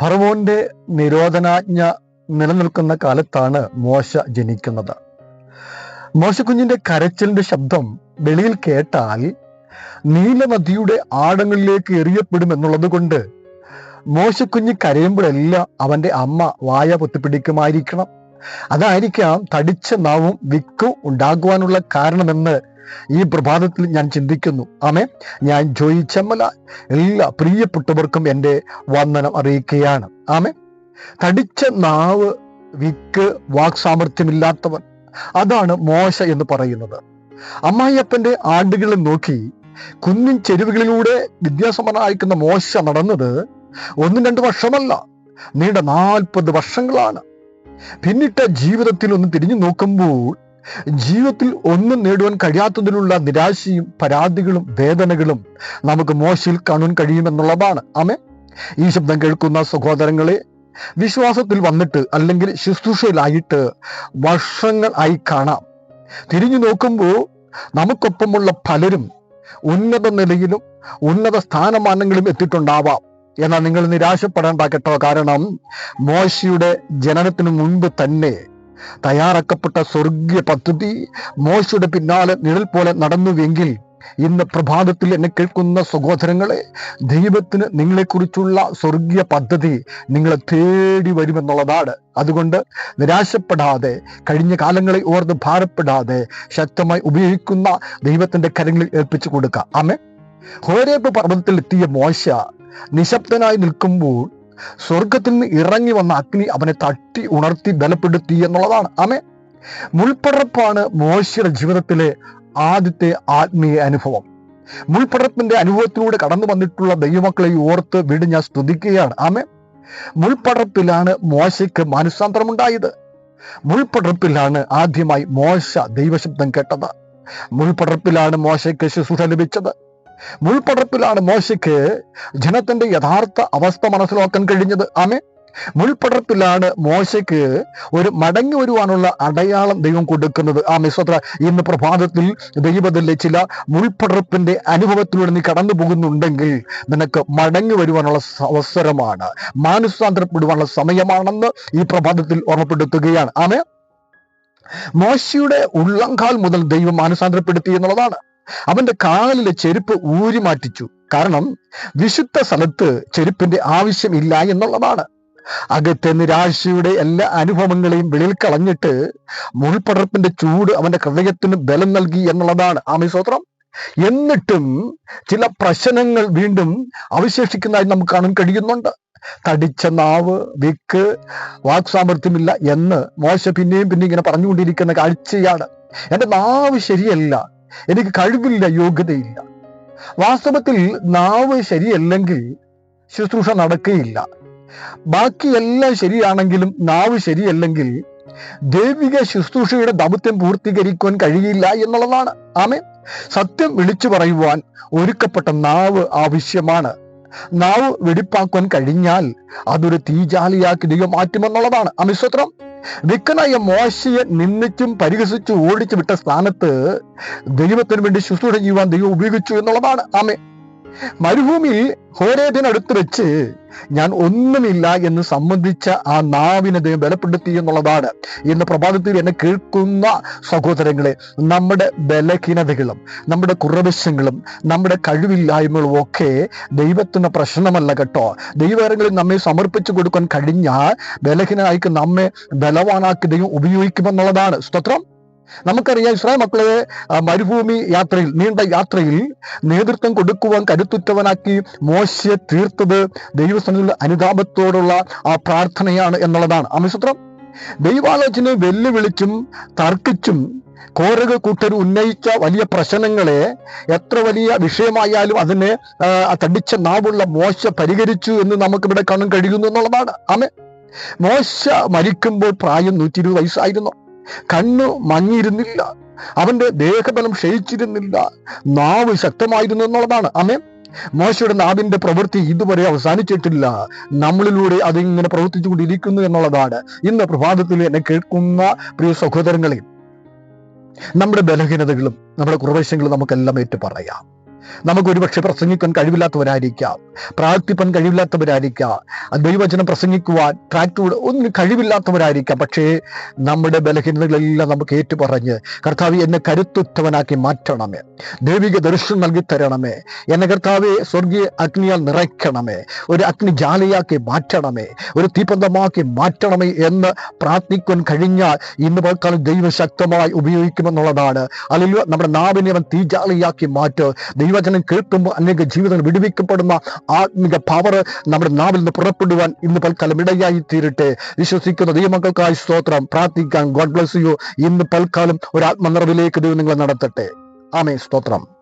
ഫറവോന്റെ നിരോധനാജ്ഞ നിലനിൽക്കുന്ന കാലത്താണ് മോശ ജനിക്കുന്നത്. മോശക്കുഞ്ഞിന്റെ കരച്ചിലിന്റെ ശബ്ദം വെളിയിൽ കേട്ടാൽ നീലനദിയുടെ ആടങ്ങളിലേക്ക് എറിയപ്പെടും എന്നുള്ളത് കൊണ്ട് മോശക്കുഞ്ഞ് കരയുമ്പോഴെല്ലാം അവന്റെ അമ്മ വായ പൊത്തിപ്പിടിക്കുമായിരിക്കണം. അതായിരിക്കാം തടിച്ച നാവും വിക്കും ഉണ്ടാകുവാനുള്ള കാരണമെന്ന് ഈ പ്രഭാതത്തിൽ ഞാൻ ചിന്തിക്കുന്നു. ആമേ ഞാൻ ജോയി ചെമ്മല എല്ലാ പ്രിയപ്പെട്ടവർക്കും എന്റെ വന്ദനം അറിയിക്കുകയാണ്. ആമേ തടിച്ച നാവ് വിക്ക് വാക് വാക്സാമർഥ്യമില്ലാത്തവൻ. അതാണ് മോശ എന്ന് പറയുന്നത്. അമ്മായിയപ്പന്റെ ആടുകളെ നോക്കി കുന്നിൻ ചെരുവുകളിലൂടെ വിദ്യാസമ്പന്നായിക്കുന്ന മോശ നടന്നത് ഒന്നും രണ്ട് വർഷമല്ല നീണ്ട നാൽപ്പത് വർഷങ്ങളാണ്. പിന്നിട്ട ജീവിതത്തിൽ ഒന്ന് തിരിഞ്ഞു നോക്കുമ്പോൾ ജീവിതത്തിൽ ഒന്നും നേടുവാൻ കഴിയാത്തതിലുള്ള നിരാശയും പരാതികളും വേദനകളും നമുക്ക് മോശയിൽ കാണുവാൻ കഴിയുമെന്നുള്ളതാണ്. ആമേ ഈ ശബ്ദം കേൾക്കുന്ന സഹോദരങ്ങളെ വിശ്വാസത്തിൽ വന്നിട്ട് അല്ലെങ്കിൽ ശുശ്രൂഷയിലായിട്ട് വർഷങ്ങൾ ആയി കാണാം. തിരിഞ്ഞു നോക്കുമ്പോൾ നമുക്കൊപ്പമുള്ള പലരും ഉന്നത നിലയിലും ഉന്നത സ്ഥാനമാനങ്ങളിലും എത്തിയിട്ടുണ്ടാവാം. എന്നാൽ നിങ്ങൾ നിരാശപ്പെടേണ്ട കേട്ടോ. കാരണം മോശയുടെ ജനനത്തിന് മുൻപ് തന്നെ തയ്യാറാക്കപ്പെട്ട സ്വർഗീയ പദ്ധതി മോശയുടെ പിന്നാലെ നിഴൽ പോലെ നടന്നുവെങ്കിൽ ഇന്ന് പ്രഭാതത്തിൽ എന്നെ കേൾക്കുന്ന സഹോദരങ്ങളെ ദൈവത്തിന് നിങ്ങളെക്കുറിച്ചുള്ള സ്വർഗീയ പദ്ധതി നിങ്ങളെ തേടി വരുമെന്നുള്ളതാണ്. അതുകൊണ്ട് നിരാശപ്പെടാതെ കഴിഞ്ഞ കാലങ്ങളെ ഓർത്ത് ഭാരപ്പെടാതെ ശക്തമായി ഉപയോഗിക്കുന്ന ദൈവത്തിന്റെ കരങ്ങളിൽ ഏൽപ്പിച്ചു കൊടുക്കുക. ആമേ ഹോരേബ് പർവതത്തിൽ എത്തിയ മോശ നിശബ്ദനായി നിൽക്കുമ്പോൾ സ്വർഗത്തിൽ നിന്ന് ഇറങ്ങി വന്ന അഗ്നി അവനെ തട്ടി ഉണർത്തി ബലപ്പെടുത്തി എന്നുള്ളതാണ്. ആമേ മുൾപ്പടർപ്പാണ് മോശയുടെ ജീവിതത്തിലെ ആദ്യത്തെ ആത്മീയ അനുഭവം. മുൾപ്പടർപ്പിന്റെ അനുഭവത്തിലൂടെ കടന്നു വന്നിട്ടുള്ള ദൈവമക്കളെ ഓർത്ത് വീട് ഞാൻ സ്തുതിക്കുകയാണ്. ആമേ മുൾപ്പടർപ്പിലാണ് മോശയ്ക്ക് മാനസാന്തരമുണ്ടായത്. മുൾപ്പടർപ്പിലാണ് ആദ്യമായി മോശ ദൈവശബ്ദം കേട്ടത്. മുൾപ്പടർപ്പിലാണ് മോശയ്ക്ക് ശുശ്രൂഷ ലഭിച്ചത്. മുൾപ്പടർപ്പിലാണ് മോശയ്ക്ക് ജനത്തിന്റെ യഥാർത്ഥ അവസ്ഥ മനസ്സിലാക്കാൻ കഴിഞ്ഞത്. ആമേ മുൾപടർപ്പിലാണ് മോശയ്ക്ക് ഒരു മടങ്ങി വരുവാനുള്ള അടയാളം ദൈവം കൊടുക്കുന്നത്. ആ മിശ്ര ഇന്ന് പ്രഭാതത്തിൽ ദൈവത്തിലെ ചില മുൾപടർപ്പിന്റെ അനുഭവത്തിലൂടെ നീ കടന്നു പോകുന്നുണ്ടെങ്കിൽ നിനക്ക് മടങ്ങി വരുവാനുള്ള അവസരമാണ്. മാനസാന്തരപ്പെടുവാനുള്ള സമയമാണെന്ന് ഈ പ്രഭാതത്തിൽ ഓർമ്മപ്പെടുത്തുകയാണ്. ആമേ മോശയുടെ ഉള്ളംകാൽ മുതൽ ദൈവം മാനസാന്തരപ്പെടുത്തി എന്നുള്ളതാണ്. അവന്റെ കാലിലെ ചെരുപ്പ് ഊരി മാറ്റിച്ചു. കാരണം വിശുദ്ധ സ്ഥലത്ത് ചെരുപ്പിന്റെ ആവശ്യമില്ല എന്നുള്ളതാണ്. അകത്തെ നിരാശയുടെ എല്ലാ അനുഭവങ്ങളെയും വെളിയിൽ കളഞ്ഞിട്ട് മുൾപടർപ്പിന്റെ ചൂട് അവന്റെ ഹൃദയത്തിന് ബലം നൽകി എന്നുള്ളതാണ്. ആമിസോത്രം എന്നിട്ടും ചില പ്രശ്നങ്ങൾ വീണ്ടും അവശേഷിക്കുന്നതായി നമുക്ക് കാണാൻ കഴിയുന്നുണ്ട്. തടിച്ച നാവ് വിക്ക് വാക് സാമർഥ്യമില്ല എന്ന് മോശ പിന്നെയും പിന്നെ ഇങ്ങനെ പറഞ്ഞുകൊണ്ടിരിക്കുന്ന കാഴ്ചയാണ്. എന്റെ നാവ് ശരിയല്ല. എനിക്ക് കഴിവില്ല യോഗ്യതയില്ല. വാസ്തവത്തിൽ നാവ് ശരിയല്ലെങ്കിൽ ശുശ്രൂഷ നടക്കുകയില്ല. ബാക്കിയെല്ലാം ശരിയാണെങ്കിലും നാവ് ശരിയല്ലെങ്കിൽ ദൈവിക ശുശ്രൂഷയുടെ ദൗത്യം പൂർത്തീകരിക്കുവാൻ കഴിയില്ല എന്നുള്ളതാണ്. ആമേ സത്യം വിളിച്ചു പറയുവാൻ ഒരുക്കപ്പെട്ട നാവ് ആവശ്യമാണ്. നാവ് വെടിപ്പാക്കുവാൻ കഴിഞ്ഞാൽ അതൊരു തീജാലിയാക്കി ദൈവം മാറ്റുമെന്നുള്ളതാണ്. അമിസ്വത്രം വിക്കനായ മോശയെ നിന്ദിച്ചും പരിഹസിച്ചും ഓടിച്ചു വിട്ട സ്ഥാനത്ത് ദൈവത്തിന് വേണ്ടി ശുശ്രൂഷ ചെയ്യുവാൻ ദൈവം ഉപയോഗിച്ചു എന്നുള്ളതാണ്. ആമേ മരുഭൂമിയിൽ ഹോരേബിനടുത്ത് വെച്ച് ഞാൻ ഒന്നുമില്ല എന്ന് സംബന്ധിച്ച ആ നാവിനെ ദൈവം ബലപ്പെടുത്തി എന്നുള്ളതാണ്. ഇന്ന് പ്രഭാതത്തിൽ എന്നെ കേൾക്കുന്ന സഹോദരങ്ങളെ നമ്മുടെ ബലഹീനതകളും നമ്മുടെ കുറവശങ്ങളും നമ്മുടെ കഴിവില്ലായ്മകളും ഒക്കെ ദൈവത്തിന് പ്രശ്നമല്ല കേട്ടോ. ദൈവകരങ്ങളിൽ നമ്മെ സമർപ്പിച്ചു കൊടുക്കാൻ കഴിഞ്ഞാൽ ബലഹീനായിക്ക് നമ്മെ ബലവാനാക്കി ദൈവം ഉപയോഗിക്കുമെന്നുള്ളതാണ്. സ്തോത്രം. നമുക്കറിയാം ഇസ്രായേൽ മക്കളെ മരുഭൂമി യാത്രയിൽ നീണ്ട യാത്രയിൽ നേതൃത്വം കൊടുക്കുവാൻ കരുത്തുറ്റവനാക്കി മോശയെ തീർത്തത് ദൈവസ്ഥാനത്തിലുള്ള അനുതാപത്തോടുള്ള ആ പ്രാർത്ഥനയാണ് എന്നുള്ളതാണ്. അമിസത്രം ദൈവാലോചന വെല്ലുവിളിച്ചും തർക്കിച്ചും കോരക കൂട്ടർ ഉന്നയിച്ച വലിയ പ്രശ്നങ്ങളെ എത്ര വലിയ വിഷയമായാലും അതിനെ തടിച്ച നാവുള്ള മോശ പരിഹരിച്ചു എന്ന് നമുക്കിവിടെ കാണാൻ കഴിയുന്നു എന്നുള്ളതാണ്. ആമേ മോശ മരിക്കുമ്പോൾ പ്രായം നൂറ്റി ഇരുപത് വയസ്സായിരുന്നു. കണ്ണ് മങ്ങിയിരുന്നില്ല. അവന്റെ ദേഹബലം ക്ഷയിച്ചിരുന്നില്ല. നാവ് ശക്തമായിരുന്നു എന്നുള്ളതാണ്. അമേ മോശയുടെ നാവിന്റെ പ്രവൃത്തി ഇതുവരെ അവസാനിച്ചിട്ടില്ല. നമ്മളിലൂടെ അതിങ്ങനെ പ്രവർത്തിച്ചു കൊണ്ടിരിക്കുന്നു എന്നുള്ളതാണ് ഇന്ന് പ്രഭാതത്തിൽ എന്നെ കേൾക്കുന്ന പ്രിയ സഹോദരങ്ങളെ നമ്മുടെ ബലഹീനതകളും നമ്മുടെ കുറവശങ്ങളും നമുക്കെല്ലാം ഏറ്റു പറയാം നമുക്ക് ഒരുപക്ഷെ പ്രസംഗിക്കാൻ കഴിവില്ലാത്തവരായിരിക്കാം. പ്രാർത്ഥിപ്പാൻ കഴിവില്ലാത്തവരായിരിക്കാം. ദൈവചനം പ്രസംഗിക്കുവാൻ ട്രാക്ടോട് ഒന്നിനും കഴിവില്ലാത്തവരായിരിക്കാം. പക്ഷേ നമ്മുടെ ബലഹീനതകളെല്ലാം നമുക്ക് ഏറ്റുപറഞ്ഞ് കർത്താവ് എന്നെ കരുത്തുറ്റവനാക്കി മാറ്റണമേ. ദൈവിക ദർശനം നൽകി തരണമേ. എന്നെ കർത്താവെ സ്വർഗീയ അഗ്നിയാൽ നിറയ്ക്കണമേ. ഒരു അഗ്നി ജാലയാക്കി മാറ്റണമേ. ഒരു തീപന്തമാക്കി മാറ്റണമേ എന്ന് പ്രാർത്ഥിക്കാൻ കഴിഞ്ഞാൽ ഇന്ന് പൽക്കാലം ദൈവം ശക്തമായി ഉപയോഗിക്കുമെന്നുള്ളതാണ്. അല്ലെങ്കിൽ നമ്മുടെ നാവിനെ അവൻ തീജാലിയാക്കി മാറ്റ്. ദൈവജനം കേൾക്കുമ്പോൾ അനേക ജീവിതങ്ങൾ വിടുവിക്കപ്പെടുന്ന ആത്മിക പവർ നമ്മുടെ നാവിൽ നിന്ന് പുറപ്പെടുവാൻ ഇന്ന് പൽക്കാലം ഇടയായി തീരട്ടെ വിശ്വസിക്കുന്ന ദൈവമക്കൾക്കായി സ്തോത്രം. പ്രാർത്ഥിക്കാൻ ഗോഡ് ബ്ലസ് യു ഇന്ന് പൽക്കാലം ഒരു ആത്മനിറവിലേക്ക് ദൈവം നിങ്ങളെ നടത്തട്ടെ. ആമേ സ്തോത്രം.